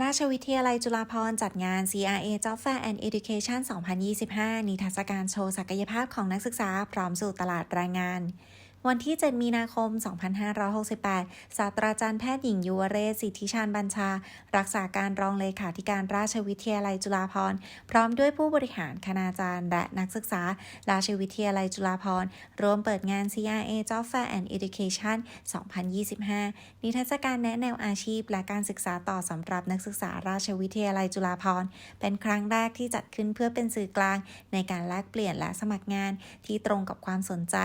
ราชวิทยาลัยจุฬาภรณ์จัดงาน CRA Job Fair and Education 2025 นิทรรศการโชว์ศักยภาพของนักศึกษา พร้อมสู่ตลาดแรงงาน วันที่ 7 มีนาคม 2568 ศาสตราจารย์แพทย์หญิงยุวเรศสิทธิชาญบัญชา รักษาการรองเลขาธิการราชวิทยาลัยจุฬาภรณ์ พร้อมด้วยผู้บริหารคณาจารย์ และนักศึกษา ราชวิทยาลัยจุฬาภรณ์ร่วมเปิดงาน CRA Job Fair and Education 2025 นิทรรศการแนะแนวอาชีพ และการศึกษาต่อสำหรับนักศึกษาราชวิทยาลัยจุฬาภรณ์ เป็นครั้งแรกที่จัดขึ้นเพื่อเป็นสื่อกลาง ในการแลกเปลี่ยนและสมัครงานที่ตรงกับความสนใจ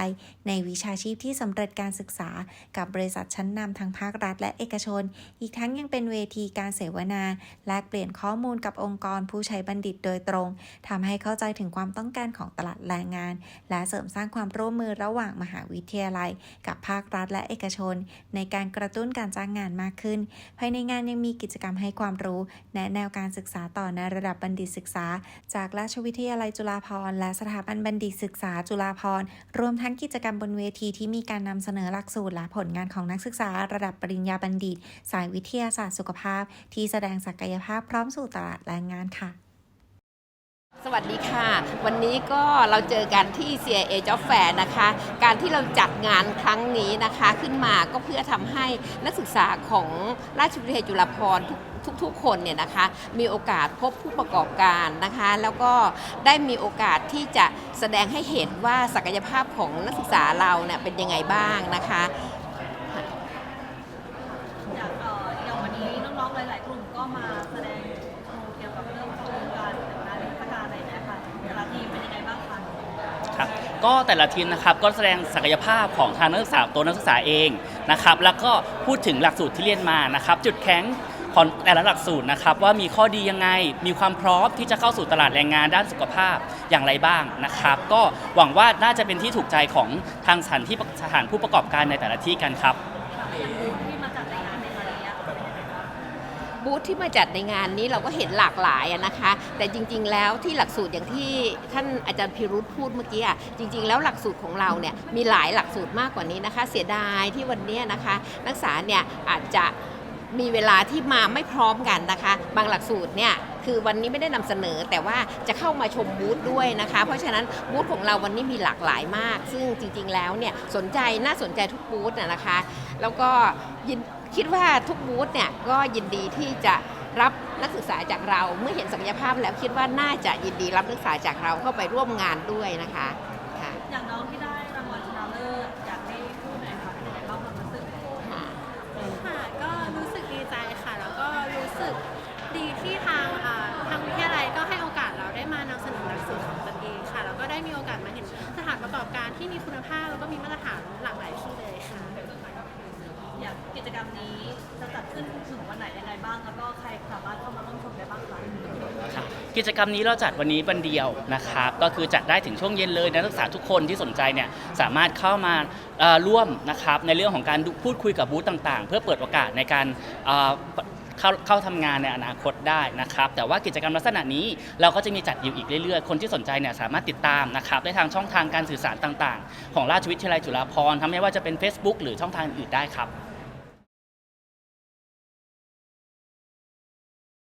ในวิชาชีพที่สำเร็จการศึกษา กับบริษัทชั้นนำทั้งภาครัฐและเอกชน อีกทั้งยังเป็นเวทีการเสวนา แลกเปลี่ยนข้อมูลกับองค์กรผู้ใช้บัณฑิตโดยตรงทำให้เข้าใจถึงความต้องการของตลาดแรงงาน และเสริมสร้างความร่วมมือระหว่างมหาวิทยาลัย กับภาครัฐและเอกชน ในการกระตุ้นการจ้างงานมากขึ้น ภายในงานยังมีกิจกรรมให้ความรู้แนะแนวการศึกษาต่อในระดับบัณฑิตศึกษา จากราชวิทยาลัยจุฬาภรณ์และสถาบันบัณฑิตศึกษาจุฬาภรณ์รวมทั้งกิจกรรมบนเวทีที่มีการนำเสนอหลักสูตรและผลงานของนักศึกษาระดับปริญญาบัณฑิต สายวิทยาศาสตร์สุขภาพ ที่แสดงศักยภาพพร้อมสู่ตลาดแรงงานค่ะ สวัสดีค่ะ วันนี้ก็เราเจอกันที่ CIA Job Fair นะคะ การที่เราจัดงานครั้งนี้นะคะขึ้นมาก็เพื่อทำให้นักศึกษาของราชวิทยาลัยจุฬาภรณ์ทุกทุกๆคนเนี่ยนะคะมีโอกาสพบผู้ประกอบการนะคะ แล้วก็ได้มีโอกาสที่จะแสดงให้เห็นว่าศักยภาพของนักศึกษาเราเนี่ยเป็นยังไงบ้างนะคะ ก็แต่ละทีมนะครับก็แสดงศักยภาพของทางนักศึกษาตัวนักศึกษาเองนะครับแล้วก็พูดถึงหลักสูตรที่เรียนมานะครับ จุดแข็งของแต่ละหลักสูตรนะครับว่ามีข้อดียังไง มีความพร้อมที่จะเข้าสู่ตลาดแรงงานด้านสุขภาพอย่างไรบ้างนะครับ ก็หวังว่าน่าจะเป็นที่ถูกใจของทางสถานที่สถานผู้ประกอบการในแต่ละที่กันครับ บูธที่มาจัดในงานนี้เราก็เห็นหลากหลายนะคะ แต่จริง ๆ แล้วที่หลักสูตรอย่างที่ท่านอาจารย์พิรุธพูดเมื่อกี้อะจริง ๆ แล้วหลักสูตรของเราเนี่ยมีหลายหลักสูตรมากกว่านี้นะคะ เสียดายที่วันนี้นะคะ นักศึกษาเนี่ยอาจจะมีเวลาที่มาไม่พร้อมกันนะคะ บางหลักสูตรเนี่ยคือวันนี้ไม่ได้นำเสนอ แต่ว่าจะเข้ามาชมบูธด้วยนะคะ เพราะฉะนั้นบูธของเราวันนี้มีหลากหลายมาก ซึ่งจริงๆแล้วเนี่ยสนใจน่าสนใจทุกบูธนะคะ แล้วก็ยิน คิดว่าทุกบูธเนี่ยก็ยินดีที่จะรับนักศึกษาจากเราเมื่อเห็นศักยภาพแล้วคิดว่าน่าจะยินดีรับนักศึกษาจากเราเข้าไปร่วมงานด้วยนะคะค่ะอย่างน้องที่ได้รางวัลชนะเลิศอยากให้พูดหน่อยค่ะเป็นยังไงบ้างความรู้สึกค่ะค่ะก็รู้สึกดีใจค่ะ แล้วก็รู้สึกดีที่ทางอ่าทางวิทยาลัยก็ให้โอกาสเราได้มานำเสนอหลักสูตรของตนเองค่ะแล้วก็ได้มีโอกาสมาเห็นสถานประกอบการที่มีคุณภาพแล้วก็มีมาตรฐานหลากหลายที่เลยค่ะ อย่างกิจก รรมนี้จะจัดขึ้นถึงวันไหนยังไงบ้าง แล้วก็ใครสามารถเข้ามาร่วมชมได้บ้างคะครับกิจกรรมนี้เราจัดวันนี้วันเดียวนะครับก็คือจัดได้ถึงช่วงเย็นเลยนักศึกษาทุกคนที่สนใจเนี่ยสามารถเข้ามาเอ่อร่วมนะครับในเรื่องของการดูพูดคุยกับบูธต่างๆ เพื่อเปิดโอกาสในการเอ่อเข้าเข้าทำงานในอนาคตได้นะครับแต่ว่ากิจกรรมลักษณะนี้เราก็จะมีจัดอยู่อีกเรื่อยๆ คนที่สนใจเนี่ยสามารถติดตามนะครับได้ทางช่องทางการสื่อสารต่างๆ ของราชวิทยาลัยจุฬาภรณ์ทำให้ว่าจะเป็น Facebook หรือช่องทางอื่นได้ครับ